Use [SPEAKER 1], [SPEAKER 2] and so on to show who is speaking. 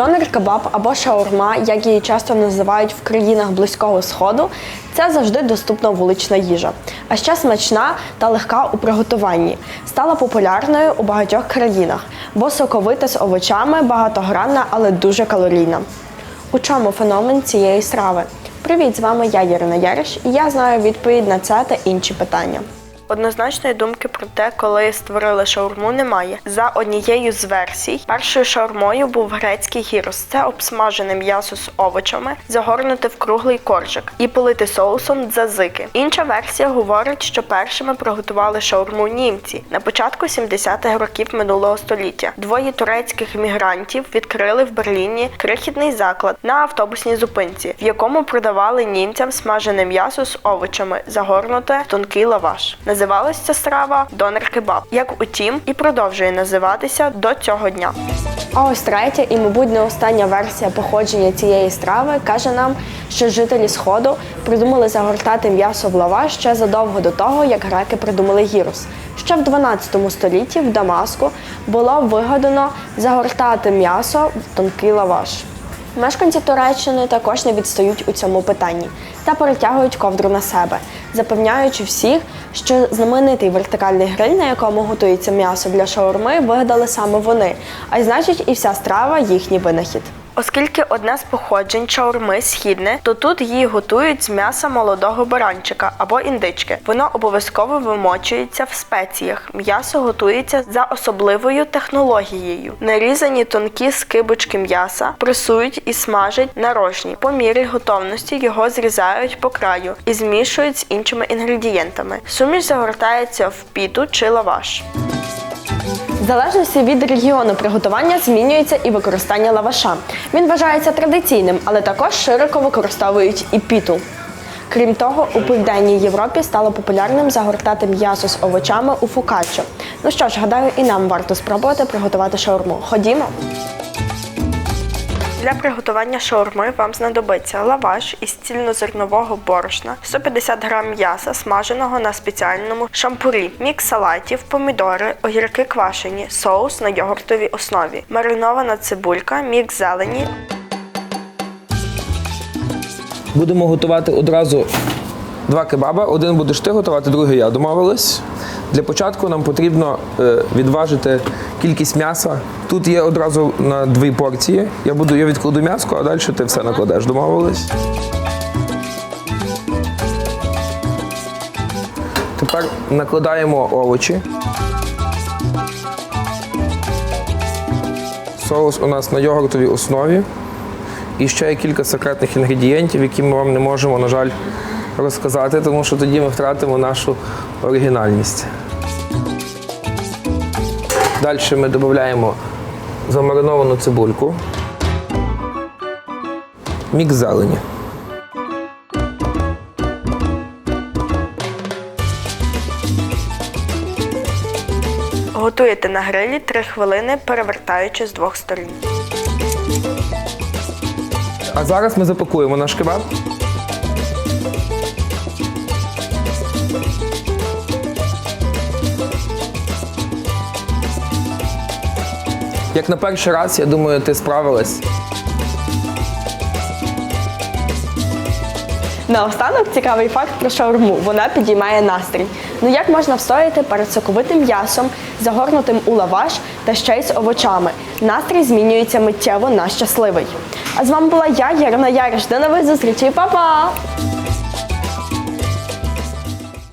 [SPEAKER 1] Донер кебаб або шаурма, як її часто називають в країнах Близького Сходу, це завжди доступна вулична їжа, а ще смачна та легка у приготуванні. Стала популярною у багатьох країнах, бо соковита з овочами, багатогранна, але дуже калорійна. У чому феномен цієї страви? Привіт, з вами я Ірина Яриш, і я знаю відповідь на це та інші питання. Однозначної думки про те, коли створили шаурму, немає. За однією з версій, першою шаурмою був грецький гірос. Це обсмажене м'ясо з овочами, загорнуте в круглий коржик і полити соусом дзазики. Інша версія говорить, що першими приготували шаурму німці на початку 70-х років минулого століття. Двоє турецьких мігрантів відкрили в Берліні крихітний заклад на автобусній зупинці, в якому продавали німцям смажене м'ясо з овочами, загорнуте в тонкий лаваш. Називалась ця страва донер кебаб, як утім, і продовжує називатися до цього дня. А ось третя і, мабуть, не остання версія походження цієї страви каже нам, що жителі Сходу придумали загортати м'ясо в лаваш ще задовго до того, як греки придумали гірус. Ще в 12 столітті в Дамаску було вигадано загортати м'ясо в тонкий лаваш. Мешканці Туреччини також не відстають у цьому питанні та перетягують ковдру на себе, запевняючи всіх, що знаменитий вертикальний гриль, на якому готується м'ясо для шаурми, вигадали саме вони, а й значить і вся страва їхній винахід. Оскільки одне з походжень шаурми східне, то тут її готують з м'яса молодого баранчика або індички. Воно обов'язково вимочується в спеціях. М'ясо готується за особливою технологією. Нарізані тонкі скибочки м'яса пресують і смажать на рожні. По мірі готовності його зрізають по краю і змішують з іншими інгредієнтами. Суміш загортається в піту чи лаваш. В залежності від регіону приготування змінюється і використання лаваша. Він вважається традиційним, але також широко використовують і піту. Крім того, у південній Європі стало популярним загортати м'ясо з овочами у фукаччо. Ну що ж, гадаю, і нам варто спробувати приготувати шаурму. Ходімо. Для приготування шаурми вам знадобиться лаваш із цільнозернового борошна, 150 г м'яса, смаженого на спеціальному шампурі, мікс салатів, помідори, огірки квашені, соус на йогуртовій основі, маринована цибулька, мікс зелені,
[SPEAKER 2] Будемо готувати одразу два кебаба. Один будеш ти готувати, другий я. Домовились? Для початку нам потрібно е, відважити кількість м'яса. Тут є одразу на дві порції. Я буду я відкладу м'яско, а далі ти все накладеш. Домовились? Тепер накладаємо овочі. Соус у нас на йогуртовій основі. І ще є кілька секретних інгредієнтів, які ми вам не можемо, на жаль, розказати, тому що тоді ми втратимо нашу оригінальність. Далі ми додаємо замариновану цибульку, мікс зелені.
[SPEAKER 1] Готуєте на грилі 3 хвилини, перевертаючи з двох сторін.
[SPEAKER 2] А зараз ми запакуємо наш кебаб. Як на перший раз, я думаю, ти справилась.
[SPEAKER 1] Наостанок цікавий факт про шаурму. Вона підіймає настрій. Ну як можна встояти перед соковитим м'ясом, загорнутим у лаваш та ще й з овочами? Настрій змінюється миттєво на щасливий. А з вами була я, Ярина Яриш. До нових зустрічей, Па-па!